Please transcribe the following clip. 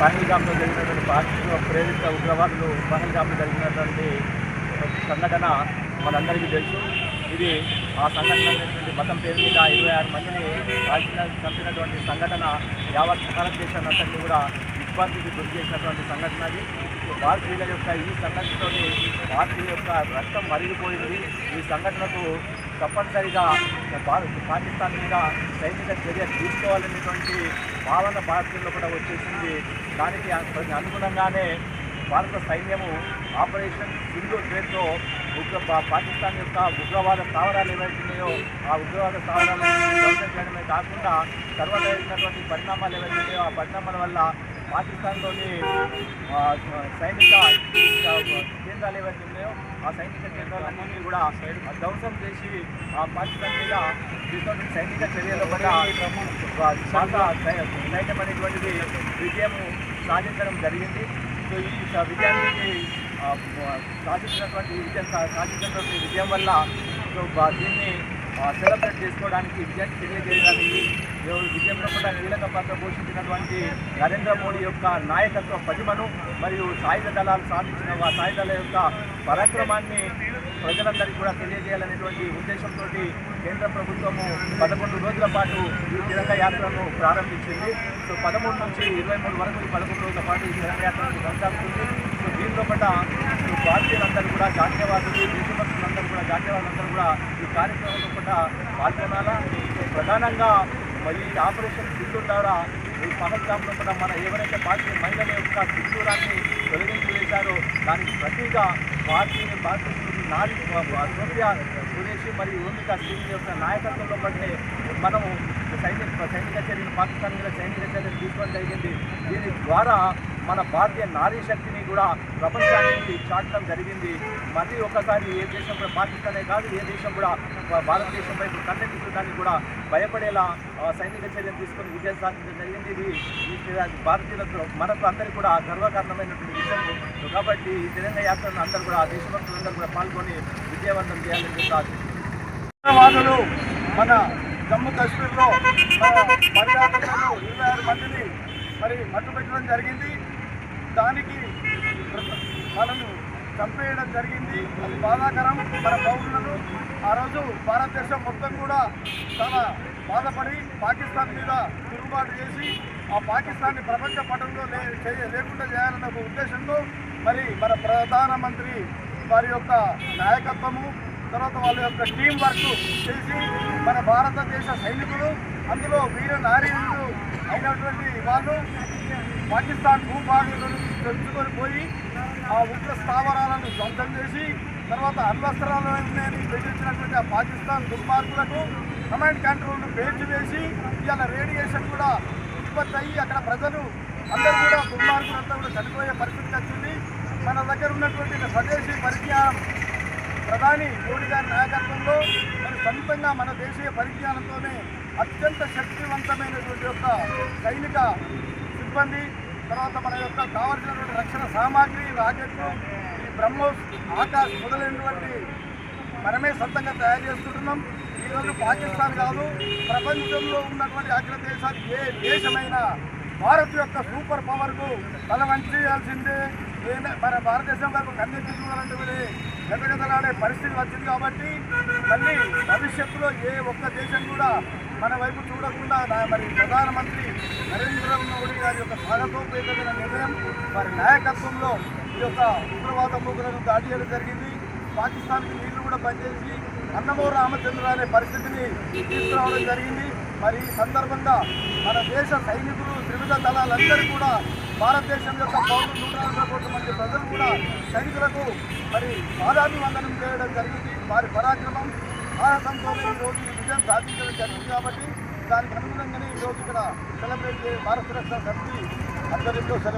పహల్గామ్లో జరిగినటువంటి పాకిస్తాన్ ప్రేరిత ఉగ్రవాదులు పహల్గామ్లో జరిగినటువంటి సంఘటన మనందరికీ తెలుసు. ఇది ఆ సంఘటనటువంటి మతం పేరు మీద ఇరవై ఆరు మందిని కాల్చిన చంపినటువంటి సంఘటన యావత్ భారతదేశాన్ని కూడా ఇబ్బందికి గురి చేసినటువంటి సంఘటన అది. భారతీయుల యొక్క ఈ సంఘటనతో భారతీయుల యొక్క రక్తం మరిగిపోయింది. ఈ సంఘటనకు తప్పనిసరిగా భారత్ పాకిస్తాన్ మీద సైనిక చర్య తీసుకోవాలనేటువంటి భావన భారతీయుల్లో కూడా వచ్చేసింది. దానికి అను- అనుగుణంగానే భారత సైన్యము ఆపరేషన్ సింధు పేరుతో ఉగ్ర పాకిస్తాన్ యొక్క ఉగ్రవాద స్థావరాలు ఏవైతున్నాయో ఆ ఉగ్రవాద స్థావరాలను చేయడమే కాకుండా తర్వాత జరిగినటువంటి పరిణామాలు ఏవైతున్నాయో ఆ పరిణామాల వల్ల పాకిస్తాన్లోని సైనిక కేంద్రాలు ఏవైతే ఉన్నాయో ఆ సైనిక కేంద్రాలన్నింటినీ కూడా ధ్వంసం చేసి ఆ పాకిస్తాన్ మీద తీసుకున్న సైనిక చర్యలు కూడా భారత విజయం సాధించడం జరిగింది. సో ఈ విజయానికి సాధించినటువంటి విజయం సాధించినటువంటి విజయం వల్ల సో దీన్ని సెలబ్రేట్ చేసుకోవడానికి విజయాన్ని తెలియజేయడానికి ఎవరు విజయంలో కూడా కీలక పాత్ర పోషించినటువంటి నరేంద్ర మోడీ యొక్క నాయకత్వ పటిమను మరియు సాయుధ దళాలు సాధించిన వా- సాయుధ యొక్క పరాక్రమాన్ని ప్రజలందరికీ కూడా తెలియజేయాలనేటువంటి ఉద్దేశంతో కేంద్ర ప్రభుత్వము పదకొండు రోజుల పాటు ఈ తిరంగ యాత్రను ప్రారంభించింది. సో పదమూడు నుంచి ఇరవై మూడు వరకు ఈ పదకొండు రోజుల పాటు ఈ తిరంగ యాత్రను కొనసాగుతుంది. సో దీంతో పాటు భారతీయులందరూ కూడా జాతీయవాదులు దేశభక్తులందరూ కూడా జాతీయవాదులందరూ కూడా ఈ కార్యక్రమంలో కూడా పాల్గొనాలా? ప్రధానంగా మరి ఈ ఆపరేషన్ సింధూర్ ద్వారా ఈ పహల్గామ్లో కూడా మన ఎవరైతే భారతీయ మహిళల యొక్క సింధూరాన్ని తొలగించి వేశారో దానికి ప్రతిగా భారతీయ భారతీయ నారీ సోఫియా సురేష్ మరియు ఓమిక సింగ్ యొక్క నాయకత్వంలో బట్టే మనము సైనిక సైనిక చర్యలు పాకిస్తాన్ మీద సైనిక చర్యలు తీసుకోవడం జరిగింది. దీని ద్వారా మన భారతీయ నారీ శక్తిని కూడా ప్రపంచానికి చాటడం జరిగింది. మళ్ళీ ఒకసారి ఏ దేశం కూడా పాకిస్తానే కాదు ఏ దేశం కూడా భారతదేశంపై భారతదేశం వైపు కూడా భయపడేలా సైనిక చర్యలు తీసుకొని విజయం సాధించడం జరిగింది. ఇది భారతీయులకు మనకు అందరికీ కూడా గర్వకారణమైనటువంటి విషయం. కాబట్టి ఈ తిరంగ యాత్రను అందరూ కూడా దేశభక్తులందరూ కూడా పాల్గొని విజయవంతం చేయాలని చెప్పి మన జమ్మూ కాశ్మీర్లో మన ఇరవై ఆరు మందిని మరి మట్టుపెట్టడం జరిగింది. దానికి వాళ్ళను చంపేయడం జరిగింది. అది బాధాకరం మన పౌరులను. ఆ రోజు భారతదేశం మొత్తం కూడా చాలా బాధపడి పాకిస్తాన్ మీద తిరుగుబాటు చేసి ఆ పాకిస్తాన్ని ప్రపంచ పటంలో లే చేయ- లేకుండా చేయాలన్న ఒక ఉద్దేశంతో మరి మన ప్రధానమంత్రి వారి యొక్క నాయకత్వము తర్వాత వాళ్ళ యొక్క టీం వర్క్ చేసి మన భారతదేశ సైనికులు అందులో వీర నారీలు అయినటువంటి వాళ్ళు పాకిస్తాన్ భూభాగాలను తెచ్చుకొని పోయి ఆ ఉగ్ర స్థావరాలను ధ్వంసం చేసి తర్వాత అణ్వస్త్రాలని బెదిరించినటువంటి ఆ పాకిస్తాన్ దుర్మార్గులకు కమాండ్ కంట్రోల్ను పేల్చివేసి ఇవాళ రేడియేషన్ కూడా ఉత్పత్తి అయ్యి అక్కడ ప్రజలు అందరూ కూడా దుర్మార్గులంతా కూడా చనిపోయే పరిస్థితికి వచ్చింది. మన దగ్గర ఉన్నటువంటి స్వదేశీ పరిజ్ఞానం ప్రధాని మోడీ గారి నాయకత్వంలో మరి సొంతంగా మన దేశీయ పరిజ్ఞానంతోనే అత్యంత శక్తివంతమైనటువంటి యొక్క సైనిక సిబ్బంది తర్వాత మన యొక్క కావలసినటువంటి రక్షణ సామాగ్రి రాకెట్లు ఈ బ్రహ్మోస్ ఆకాశ్ మొదలైనటువంటి మనమే సొంతంగా తయారు చేసుకుంటున్నాం ఈరోజు పాకిస్తాన్ కాదు ప్రపంచంలో ఉన్నటువంటి అగ్ర దేశాలు ఏ దేశమైనా భారత్ యొక్క సూపర్ పవర్కు తల వంచేయాల్సిందే మన భారతదేశం వరకు కన్నెత్తి చూడాలంటే గతగతలాడే పరిస్థితి వచ్చింది కాబట్టి మళ్ళీ భవిష్యత్తులో ఏ ఒక్క దేశం కూడా మన వైపు చూడకుండా మరి ప్రధానమంత్రి నరేంద్ర మోడీ గారి యొక్క స్వాగతోపేతమైన నిర్ణయం వారి నాయకత్వంలో ఈ యొక్క ఉగ్రవాద ముగ్గులను దాడి చేయడం జరిగింది. పాకిస్తాన్కి నీళ్ళు కూడా పనిచేసి అన్నమో రామచంద్ర అనే పరిస్థితిని తీసుకురావడం జరిగింది. మరి ఈ సందర్భంగా మన దేశ సైనికులు త్రివిధ దళాలందరూ కూడా భారతదేశం యొక్క పౌరులు నూట నలభై కోట్ల మంది ప్రజలు కూడా సైనికులకు మరి పాదాభివందనం చేయడం జరిగింది. వారి పరాక్రమం సాహసంతో ఈరోజు ఈ విజయం సాధించడం జరిగింది కాబట్టి దానికి అనుగుణంగానే ఈరోజు ఇక్కడ సెలబ్రేట్ చే భారత రక్షణ సమితి ఆధ్వర్యంలో సెలబ్రేట్